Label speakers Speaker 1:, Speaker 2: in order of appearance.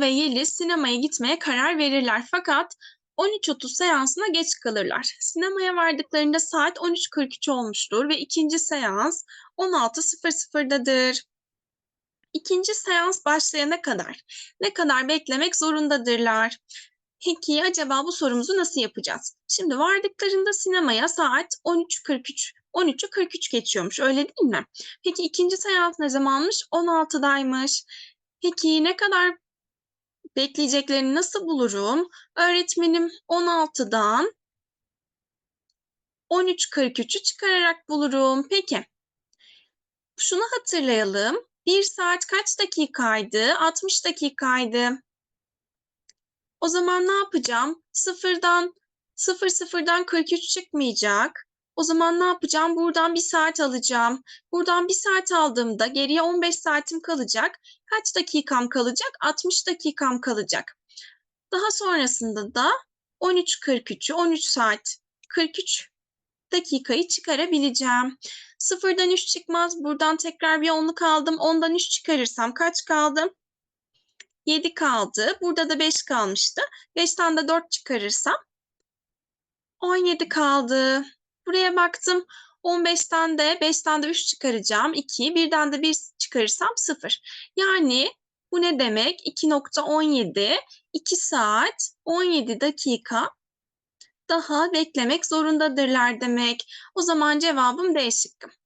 Speaker 1: Ve Yeliz sinemaya gitmeye karar verirler fakat 13.30 seansına geç kalırlar. Sinemaya vardıklarında saat 13.43 olmuştur ve ikinci seans 16.00'dadır. İkinci seans başlayana kadar ne kadar beklemek zorundadırlar? Peki acaba bu sorumuzu nasıl yapacağız? Şimdi vardıklarında sinemaya saat 13.43, 13'ü 43 geçiyormuş öyle değil mi? Peki ikinci seans ne zamanmış? 16'daymış. Peki ne kadar bekleyeceklerini nasıl bulurum? Öğretmenim 16'dan 13.43'ü çıkararak bulurum. Peki. Şunu hatırlayalım. 1 saat kaç dakikaydı? 60 dakikaydı. O zaman ne yapacağım? Sıfırdan, sıfır sıfırdan 43 çıkmayacak. O zaman ne yapacağım? Buradan bir saat alacağım. Buradan bir saat aldığımda geriye 15 saatim kalacak. Kaç dakikam kalacak? 60 dakikam kalacak. Daha sonrasında da 13.43'ü 13 saat 43 dakikayı çıkarabileceğim. Sıfırdan 3 çıkmaz. Buradan tekrar bir onluk aldım. Ondan 3 çıkarırsam kaç kaldı? 7 kaldı. Burada da 5 kalmıştı. 5'ten de 4 çıkarırsam 17 kaldı. Buraya baktım. 15'ten de 5'ten de 3 çıkaracağım. 2. Birden de 1 çıkarırsam 0. Yani bu ne demek? 2.17 2 saat 17 dakika daha beklemek zorundadırlar demek. O zaman cevabım D şıkkı.